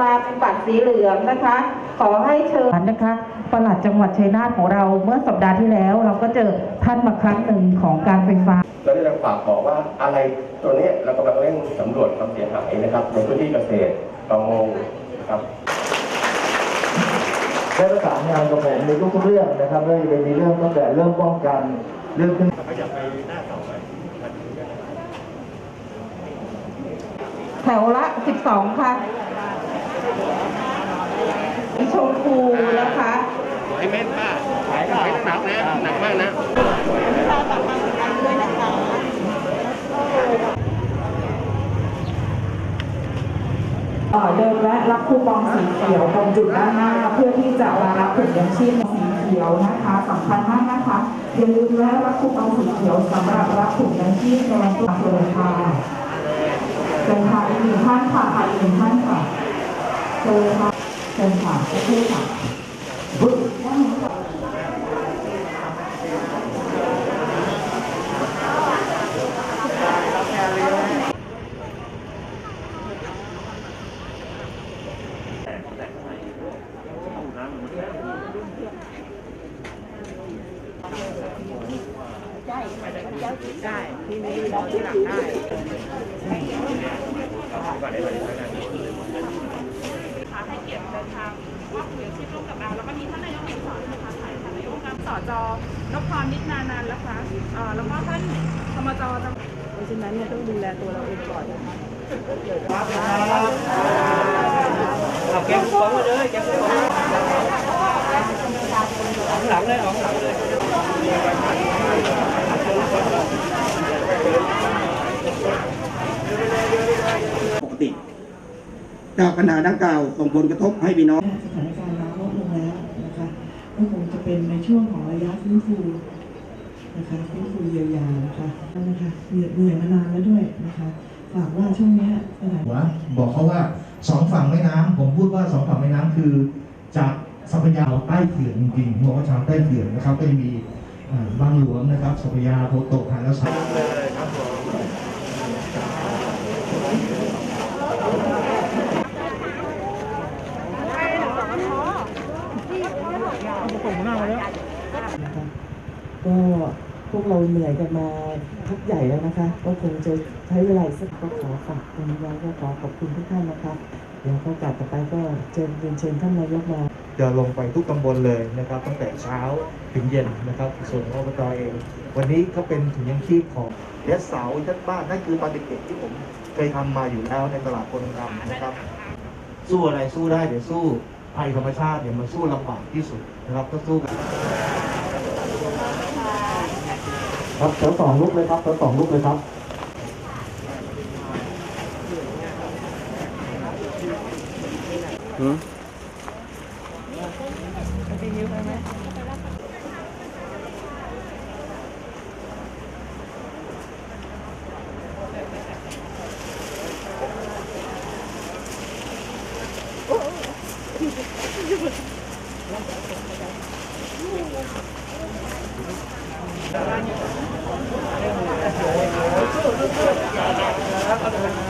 มาเป็นบัตรสีเหลืองนะคะ ขอให้เชิญนะคะปลัดจังหวัดชัยนาทของเราเมื่อสัปดาห์ที่แล้ว เราก็เจอท่านมาครั้งหนึ่งของการไฟฟ้าเราได้รับฝากบอกว่าอะไรตัวเนี้ยเรากำลังเร่งสำรวจความเสียหายนะครับในพื้นที่เกษตรประมงนะครับได้ประสานงานกับผมในทุกๆเรื่องนะครับไม่ว่าจะเป็นในเรื่องตั้งแต่เรื่องป้องกันเรื่องขึ้นแถวละ 12 ค่ะ ชมพูนะคะให้เม็ดป้าหายหนักนะหนักมากนะเอ่อเดินแวะรับคูปองสีเขียวตรงจุดด้านหน้า เพื่อที่จะมารับถุงยังชีพสีเขียวนะคะสำคัญมากนะคะอย่าลืมแวะรับคูปองสีเขียวสำหรับรับถุงยังชีพในวันศุกร์เลยค่ะเชิญค่ะอีกหนึ่งท่านค่ะค่ะอีกหนึ่งท่านค่ะเชิญค่ะ เชิญค่ะโอเคค่ะให้เกียรติเดินทาง ว่าคุยกับชีพร่วมกับเราแล้วก็มีท่านนายกสอนนะคะถ่ายท่านนายกสจนพพรนิดนานันท์นะคะเอ่อแล้วก็ท่านธรรมจจังเพราะฉะนั้นเนี่ยต้องดูแลตัวเราเองก่อนนะคะเอาเก็บของมาเลยเก็บของของหลังเลยของหลังเลย ปกติ จากปัญหาดังกล่าวส่งผลกระทบให้พี่น้องสถานการณ์น้ำลดลงแล้วนะคะก็คงจะเป็นในช่วงของระยะฟื้นฟูนะคะฟื้นฟูเยียวยานะคะนะคะเหนื่อยเหนื่อยมานานแล้วด้วยนะคะฝากว่าช่วงเนี้ยสถานหัวบอกเขาว่าสองฝั่งแม่น้ำผมพูดว่าสองฝั่งแม่น้ำคือ จากทรัพยาใต้เขื่อนจริงๆบอกว่าชาวใต้เขื่อนนะครับก็จะมีอ่าบางหลวงนะครับทรัพยาโพโตกหาแล้วสายนะคะ ก็พวกเราเหนื่อยกันมาพักใหญ่แล้วนะคะ ก็คงจะใช้เวลาสักก็ขอฝากตรงนี้ไว้ก็ขอขอบคุณทุกท่านนะคะ เดี๋ยวก็กลับต่อไปก็เชิญเรียนเชิญท่านนายกมาจะลงไปทุกตำบลเลยนะครับ ตั้งแต่เช้าถึงเย็นนะครับ ส่วนขอบตเอง วันนี้ก็เป็นถุงยังชีพของเลี้ยงเสาทัดบ้านนั่นคือตอนเด็กๆที่ผมเคยทำมาอยู่แล้วในตลาดโพธิ์ทองนะครับ สู้อะไรสู้ได้เดี๋ยวสู้ภัยธรรมชาติเนี่ยมันสู้ลำบากที่สุดนะครับก็สู้กัน ครับแถวสองลุกเลยครับแถวสองลุกเลยครับอืม何了。